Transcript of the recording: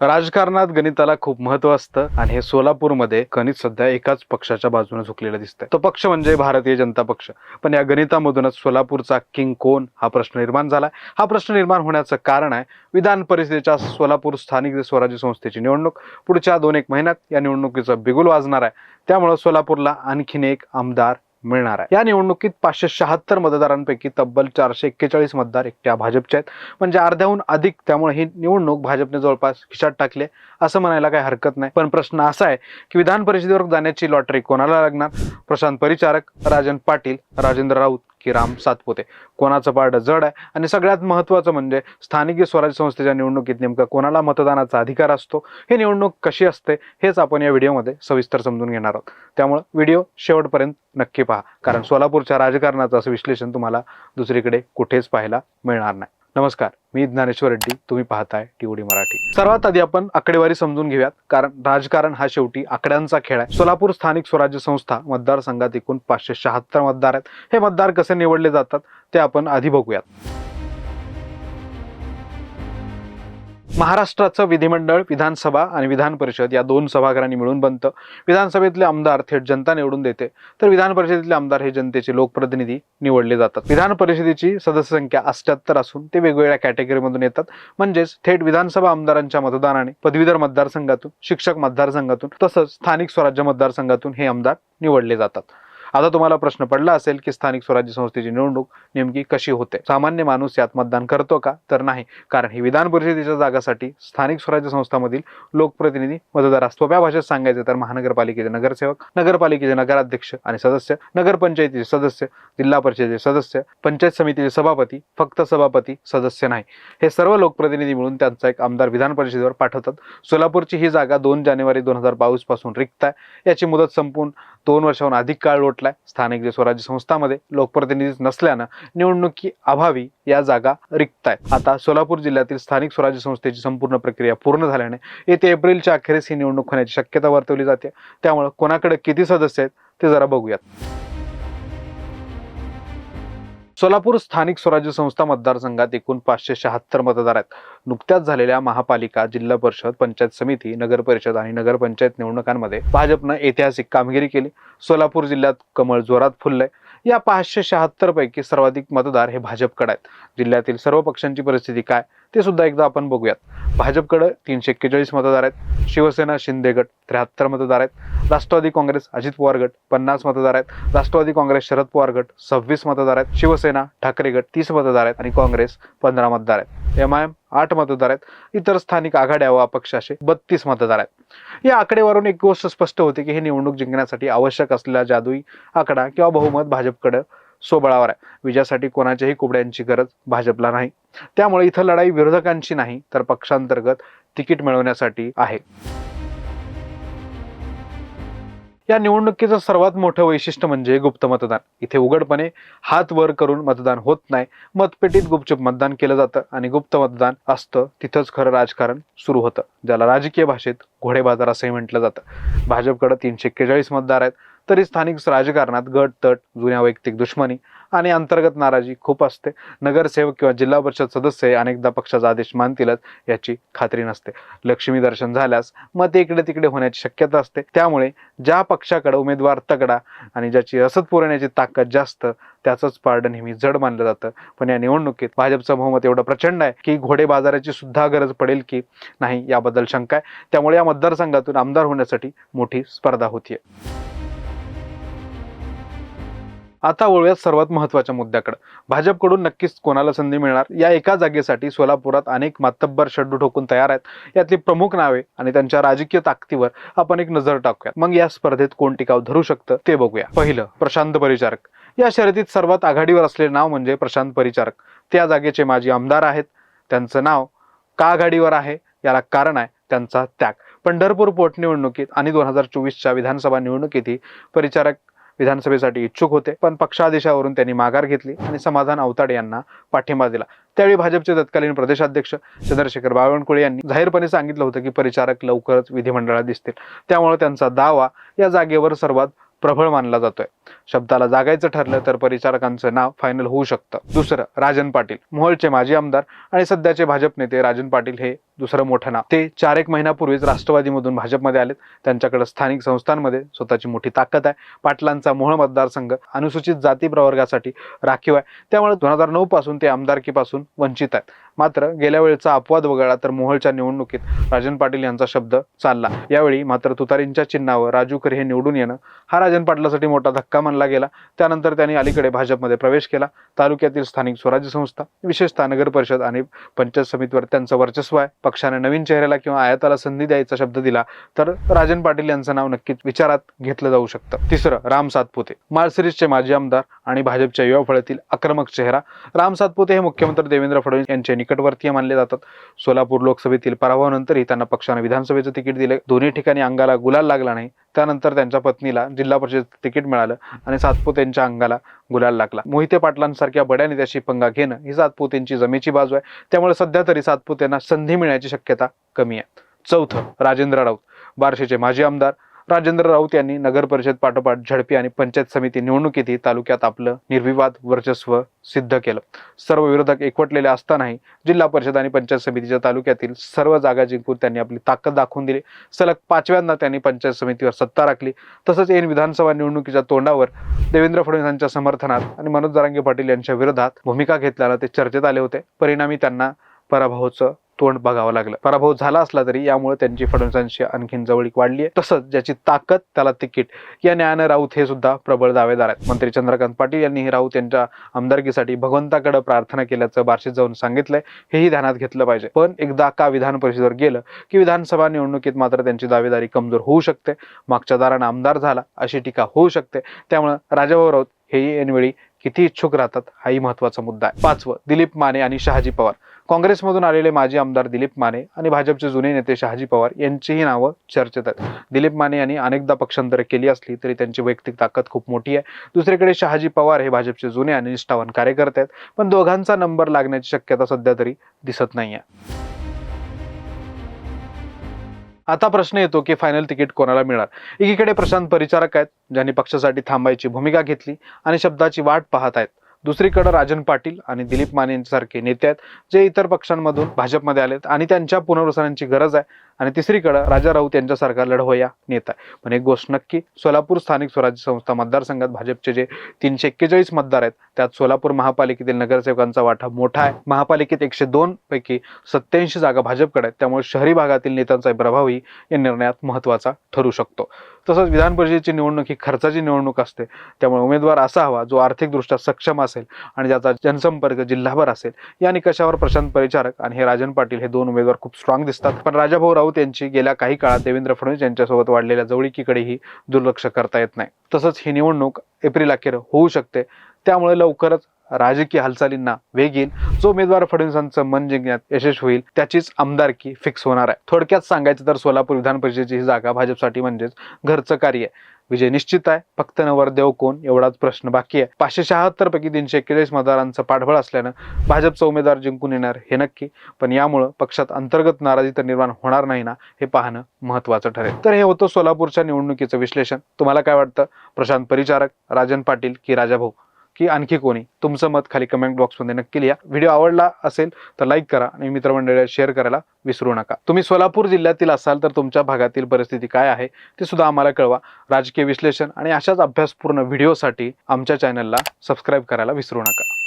राजकारणात गणिताला खूप महत्त्व असतं आणि हे सोलापूरमध्ये गणित सध्या एकाच पक्षाच्या बाजूने झुकलेलं दिसतंय. तो पक्ष म्हणजे भारतीय जनता पक्ष. पण या गणितामधूनच सोलापूरचा किंग कोण हा प्रश्न निर्माण झाला हा प्रश्न निर्माण होण्याचं कारण आहे विधान परिषदेच्या सोलापूर स्थानिक स्वराज्य संस्थेची निवडणूक. पुढच्या दोन एक महिन्यात या निवडणुकीचं बिगुल वाजणार आहे. त्यामुळं सोलापूरला आणखीन एक आमदार मिळणार आहे. या निवडणुकीत पाचशे शहात्तर मतदारांपैकी तब्बल चारशे एक्केचाळीस मतदार एकट्या भाजपचे आहेत. म्हणजे अर्ध्याहून अधिक त्यामुळे ही निवडणूक भाजपने जवळपास खिशात टाकली असं म्हणायला काही हरकत नाही. पण प्रश्न असा आहे की विधान परिषदेवर जाण्याची लॉटरी कोणाला लागणार? प्रशांत परिचारक राजन पाटील राजेंद्र राऊत. की राम सातपुते. कोणाचं पारडं जड आहे? आणि सगळ्यात महत्त्वाचं म्हणजे स्थानिक स्वराज्य संस्थेच्या निवडणुकीत नेमकं कोणाला मतदानाचा अधिकार असतो? हे निवडणूक कशी असते? हेच आपण या व्हिडिओमध्ये सविस्तर समजून घेणार आहोत. त्यामुळे व्हिडिओ शेवटपर्यंत नक्की पहा. कारण सोलापूरच्या राजकारणाचं असं विश्लेषण तुम्हाला दुसरीकडे कुठेच पाहायला मिळणार नाही. नमस्कार मी ज्ञानेश्वर रेड्डी तुम्ही पाहताय टीओडी मराठी. सर्वात आधी आपण आकडेवारी समजून घेऊयात कारण राजकारण हा शेवटी आकड्यांचा खेळ आहे. सोलापूर स्थानिक स्वराज्य संस्था मतदारसंघात एकूण पाचशे शहात्तर मतदार आहेत. हे मतदार कसे निवडले जातात ते आपण आधी बघूयात. महाराष्ट्राचं विधिमंडळ विधानसभा आणि विधान परिषद या दोन सभागृहांनी मिळून बनतं. विधानसभेतले आमदार थेट जनता निवडून देते. तर विधान परिषदेतले आमदार हे जनतेचे लोकप्रतिनिधी निवडले जातात. विधान परिषदेची सदस्य संख्या अष्ट्याहत्तर असून ते वेगवेगळ्या कॅटेगरीमधून येतात. म्हणजेच थेट विधानसभा आमदारांच्या मतदानाने पदवीधर मतदारसंघातून शिक्षक मतदारसंघातून तसंच स्थानिक स्वराज्य मतदारसंघातून हे आमदार निवडले जातात. आता तुम्हाला प्रश्न पडला असेल की स्थानिक स्वराज्य संस्थेची निवडणूक नेमकी कशी होते? सामान्य माणूस यात मतदान करतो का? तर नाही. कारण ही विधान परिषदेच्या जागासाठी स्थानिक स्वराज्य संस्थांमधील लोकप्रतिनिधी मतदार सोप्या भाषेत सांगायचं तर महानगरपालिकेचे नगरसेवक नगरपालिकेचे नगराध्यक्ष आणि सदस्य नगरपंचायतीचे सदस्य जिल्हा परिषदेचे सदस्य पंचायत समितीचे सभापती फक्त सभापती सदस्य नाही. हे सर्व लोकप्रतिनिधी मिळून त्यांचा एक आमदार विधान परिषदेवर पाठवतात. सोलापूरची ही जागा दोन जानेवारी दोन हजार बावीसपासून रिक्त आहे. याची मुदत संपून दोन वर्षाहून अधिक काळ लोटला लोटलाय स्थानिक जे स्वराज्य संस्थांमध्ये लोकप्रतिनिधी नसल्यानं निवडणुकी अभावी या जागा रिक्त आहेत आता सोलापूर जिल्ह्यातील स्थानिक स्वराज्य संस्थेची संपूर्ण प्रक्रिया पूर्ण झाल्याने येत्या एप्रिलच्या अखेरीस ही निवडणूक होण्याची शक्यता वर्तवली जाते. त्यामुळे कोणाकडे किती सदस्य आहेत ते जरा बघूयात. सोलापूर स्थानिक स्वराज्य संस्था मतदारसंघात एकूण पाचशे शहात्तर मतदार आहेत. नुकत्याच झालेल्या महापालिका जिल्हा परिषद पंचायत समिती नगर परिषद आणि नगरपंचायत निवडणुकांमध्ये भाजपनं ऐतिहासिक कामगिरी केली. सोलापूर जिल्ह्यात कमळ जोरात फुललंय. या पाचशे शहात्तर पैकी सर्वाधिक मतदार हे भाजपकडे आहेत. जिल्ह्यातील सर्व पक्षांची परिस्थिती काय? ते सुद्धा एकदा आपण बघूयात. भाजपकडे तीनशे एक्केचाळीस मतदार आहेत. शिवसेना शिंदे गट त्र्याहत्तर मतदार आहेत. राष्ट्रवादी काँग्रेस अजित पवार गट पन्नास मतदार आहेत. राष्ट्रवादी काँग्रेस शरद पवार गट सव्वीस मतदार आहेत. शिवसेना ठाकरे गट तीस मतदार आहेत आणि काँग्रेस पंधरा मतदार आहेत. एम आय एम आठ मतदार आहेत. इतर स्थानिक आघाड्या व अपक्ष असे बत्तीस मतदार आहेत. या आकडेवरून एक गोष्ट स्पष्ट होते की ही निवडणूक जिंकण्यासाठी आवश्यक असलेला जादुई आकडा किंवा बहुमत भाजपकडे सोबळावर आहे. विजयासाठी कोणाच्याही कुबड्यांची गरज भाजपला नाही. त्यामुळे इथं लढाई विरोधकांची नाही तर पक्षांतर्गत तिकीट मिळवण्यासाठी आहे. या निवडणुकीचं सर्वात मोठं वैशिष्ट्य म्हणजे गुप्त मतदान. इथे उघडपणे हात वर करून मतदान होत नाही. मतपेटीत गुपचूप मतदान केलं जातं आणि गुप्त मतदान असतं. तिथंच खरं राजकारण सुरू होतं. ज्याला राजकीय भाषेत घोडे बाजार असंही म्हटलं जातं. भाजपकडे तीनशे एक्केचाळीस मतदार आहेत. तरी स्थानिक राजकारणात गट तट जुन्या वैयक्तिक दुश्मनी आणि अंतर्गत नाराजी खूप असते. नगरसेवक किंवा जिल्हा परिषद सदस्य अनेकदा पक्षाचा आदेश मानतीलच याची खात्री नसते. लक्ष्मी दर्शन झाल्यास मत इकडे तिकडे होण्याची शक्यता असते. त्यामुळे ज्या पक्षाकडे उमेदवार तगडा आणि ज्याची रसद पुरवण्याची ताकद जास्त त्याचंच पारडं नेहमी जड मानलं जातं. पण या निवडणुकीत भाजपचं बहुमत एवढं प्रचंड आहे की घोडे बाजाराची सुद्धा गरज पडेल की नाही याबद्दल शंका आहे. त्यामुळे या मतदारसंघातून आमदार होण्यासाठी मोठी स्पर्धा होतीये. आता वळूयात सर्वात महत्त्वाच्या मुद्द्याकडे. भाजपकडून नक्कीच कोणाला संधी मिळणार? या एका जागेसाठी सोलापुरात अनेक मातब्बर शड्डू ठोकून तयार आहेत. यातली प्रमुख नावे आणि त्यांच्या राजकीय ताकदीवर आपण एक नजर टाकूयात मग या स्पर्धेत कोण टिकाव धरू शकतं ते बघूया. पहिलं प्रशांत परिचारक. या शर्यतीत सर्वात आघाडीवर असलेले नाव म्हणजे प्रशांत परिचारक. त्या जागेचे माजी आमदार आहेत. त्यांचं नाव का आघाडीवर आहे? याला कारण आहे त्यांचा त्याग. पंढरपूर पोटनिवडणुकीत आणि दोन हजार चोवीसच्या विधानसभा निवडणुकीतही परिचारक विधानसभेसाठी इच्छुक होते पण पक्षादेशावरून त्यांनी माघार घेतली आणि समाधान अवताडे यांना पाठिंबा दिला. त्यावेळी भाजपचे तत्कालीन प्रदेशाध्यक्ष चंद्रशेखर बावनकुळे यांनी जाहीरपणे सांगितलं होतं की परिचारक लवकरच विधिमंडळात दिसतील. त्यामुळे त्यांचा दावा या जागेवर सर्वात प्रबळ मानला जातोय. शब्दाला जागायचं ठरलं तर परिचारकांचं नाव फायनल होऊ शकतं. दुसरं राजन पाटील. मोहोळचे माजी आमदार आणि सध्याचे भाजप नेते राजन पाटील हे दुसरं मोठं नाव. ते चार एक महिन्यापूर्वीच राष्ट्रवादीमधून भाजपमध्ये आलेत. त्यांच्याकडे स्थानिक संस्थांमध्ये स्वतःची मोठी ताकद आहे. पाटलांचा मोहळ मतदारसंघ अनुसूचित जाती प्रवर्गासाठी राखीव आहे. त्यामुळे दोन हजार नऊ पासून ते आमदारकीपासून वंचित आहेत. मात्र गेल्या वेळेचा अपवाद वगळला तर मोहोळच्या निवडणुकीत राजन पाटील यांचा शब्द चालला. यावेळी मात्र तुतारींच्या चिन्हावर राजू खरे हे निवडून येणं हा राजन पाटलासाठी मोठा धक्का मानला गेला. त्यानंतर त्यांनी अलीकडे भाजपमध्ये प्रवेश केला. तालुक्यातील स्थानिक स्वराज्य संस्था विशेषतः नगर परिषद आणि पंचायत समितीवर त्यांचं वर्चस्व आहे. पक्षाने नवीन चेहऱ्याला किंवा आयाताला संधी द्यायचा शब्द दिला तर राजन पाटील यांचं नाव नक्कीच विचारात घेतलं जाऊ शकतं. तिसरं राम सातपुते. माळसिरीजचे माजी आमदार आणि भाजपच्या युवा फळातील आक्रमक चेहरा. राम सातपुते हे मुख्यमंत्री देवेंद्र फडणवीस यांचे निकटवर्तीय मानले जातात. सोलापूर लोकसभेतील पराभवानंतरही त्यांना पक्षाने विधानसभेचं तिकीट दिले. दोन्ही ठिकाणी अंगाला गुलाल लागला नाही. त्यानंतर त्यांच्या पत्नीला जिल्हा परिषद तिकीट मिळालं आणि सातपुतेंच्या अंगाला गुलाल लागला. मोहिते पाटलांसारख्या बड्या नेत्याशी पंगा घेणं ही सातपुतेंची जमेची बाजू आहे. त्यामुळे सध्या तरी सातपुतेंना संधी मिळण्याची शक्यता कमी आहे. चौथं राजेंद्र राऊत बार्शीचे माजी आमदार राजेंद्र राऊत यांनी नगर परिषद पाठोपाठ झडपी आणि पंचायत समिती निवडणुकीतही तालुक्यात आपलं निर्विवाद वर्चस्व सिद्ध केलं. सर्व विरोधक एकवटलेले असतानाही जिल्हा परिषद आणि पंचायत समितीच्या तालुक्यातील सर्व जागा जिंकून त्यांनी आपली ताकद दाखवून दिली. सलग पाचव्यांदा त्यांनी पंचायत समितीवर सत्ता राखली. तसंच ऐन विधानसभा निवडणुकीच्या तोंडावर देवेंद्र फडणवीस यांच्या समर्थनात आणि मनोज दरांगे पाटील यांच्या विरोधात भूमिका घेतल्यानं ते चर्चेत आले होते. परिणामी त्यांना पराभवाचं तोंड बघावं लागलं. पराभव झाला असला तरी यामुळे त्यांची फडणवीसांशी आणखीन जवळीक वाढली आहे. तसंच ज्याची ताकद त्याला तिकीट या न्यायानं राऊत हे सुद्धा प्रबळ दावेदार आहेत. मंत्री चंद्रकांत पाटील यांनीही राऊत यांच्या आमदारकीसाठी भगवंताकडे प्रार्थना केल्याचं बार्शीत जाऊन सांगितलंय. हेही ध्यानात घेतलं पाहिजे. पण एकदा का विधान परिषदेवर गेलं की विधानसभा निवडणुकीत मात्र त्यांची दावेदारी कमजोर होऊ शकते. मागच्या दारानं आमदार झाला अशी टीका होऊ शकते. त्यामुळे राजाभाऊ राऊत हेही ऐनवेळी किती इच्छुक राहतात हाही महत्त्वाचा मुद्दा आहे. पाचवं दिलीप माने आणि शहाजी पवार. काँग्रेसमधून आलेले माजी आमदार दिलीप माने आणि भाजपचे जुने नेते शहाजी पवार यांचीही नावं चर्चेत आहेत. दिलीप माने यांनी अनेकदा पक्षांतर केली असली तरी त्यांची वैयक्तिक ताकद खूप मोठी आहे. दुसरीकडे शहाजी पवार हे भाजपचे जुने आणि निष्ठावान कार्यकर्ते आहेत पण दोघांचा नंबर लागण्याची शक्यता सध्या तरी दिसत नाहीये. आता प्रश्न येतो की फायनल तिकीट कोणाला मिळणार? एकीकडे प्रशांत परिचारक आहेत ज्यांनी पक्षासाठी थांबायची भूमिका घेतली आणि शब्दाची वाट पाहत आहेत. दुसरीकडे राजन पाटील आणि दिलीप माने यांसारखे नेते आहेत जे इतर पक्षांमधून भाजपमध्ये आलेत आणि त्यांच्या पुनर्वसनांची गरज आहे. आणि तिसरीकडं राजा राऊत यांच्यासारखा लढवया नेता आहे. पण एक गोष्ट नक्की सोलापूर स्थानिक स्वराज्य संस्था मतदारसंघात भाजपचे जे तीनशे एक्केचाळीस मतदार आहेत त्यात सोलापूर महापालिकेतील नगरसेवकांचा वाटा मोठा आहे. महापालिकेत एकशे दोन पैकी सत्याऐंशी जागा भाजपकडे आहेत. त्यामुळे शहरी भागातील नेत्यांचा प्रभावही या निर्णयात महत्त्वाचा ठरू शकतो. तसंच विधान परिषदेची निवडणूक ही खर्चाची निवडणूक असते. त्यामुळे उमेदवार असा हवा जो आर्थिकदृष्ट्या सक्षम असेल आणि ज्याचा जनसंपर्क जिल्हाभर असेल. या निकषावर प्रशांत परिचारक आणि हे राजन पाटील हे दोन उमेदवार खूप स्ट्रॉंग दिसतात. पण राजाभाऊ राऊत यांची गेल्या काही काळात देवेंद्र फडणवीस यांच्यासोबत वाढलेल्या जवळीकीकडेही दुर्लक्ष करता येत नाही. तसंच ही निवडणूक एप्रिल अखेर होऊ शकते. त्यामुळे लवकरच राजकीय हालचालींना वेग येईल. जो उमेदवार फडणवीसांचं मन जिंकण्यात यशस्वी होईल त्याचीच आमदारकी फिक्स होणार आहे. थोडक्यात सांगायचं तर सोलापूर विधान परिषदेची ही जागा भाजपसाठी म्हणजेच घरचं कार्य आहे. विजय निश्चित आहे. फक्त नवरदेव कोण? एवढाच प्रश्न बाकी आहे. पाचशे शहात्तर पैकी तीनशे एक्केचाळीस मतदारांचं पाठबळ असल्यानं भाजपचा उमेदवार जिंकून येणार हे नक्की. पण यामुळं पक्षात अंतर्गत नाराजी तर निर्माण होणार नाही ना हे पाहणं महत्वाचं ठरेल. तर हे होतं सोलापूरच्या निवडणुकीचं विश्लेषण. तुम्हाला काय वाटतं? प्रशांत परिचारक राजन पाटील की राजाभाऊ? की आणखी कोणी? तुमचं मत खाली कमेंट बॉक्समध्ये नक्की लिहा. व्हिडिओ आवडला असेल तर लाईक करा आणि मित्रमंडळीला शेअर करायला विसरू नका. तुम्ही सोलापूर जिल्ह्यातील असाल तर तुमच्या भागातील परिस्थिती काय आहे ते सुद्धा आम्हाला कळवा. राजकीय विश्लेषण आणि अशाच अभ्यासपूर्ण व्हिडिओसाठी आमच्या चॅनलला सबस्क्राईब करायला विसरू नका.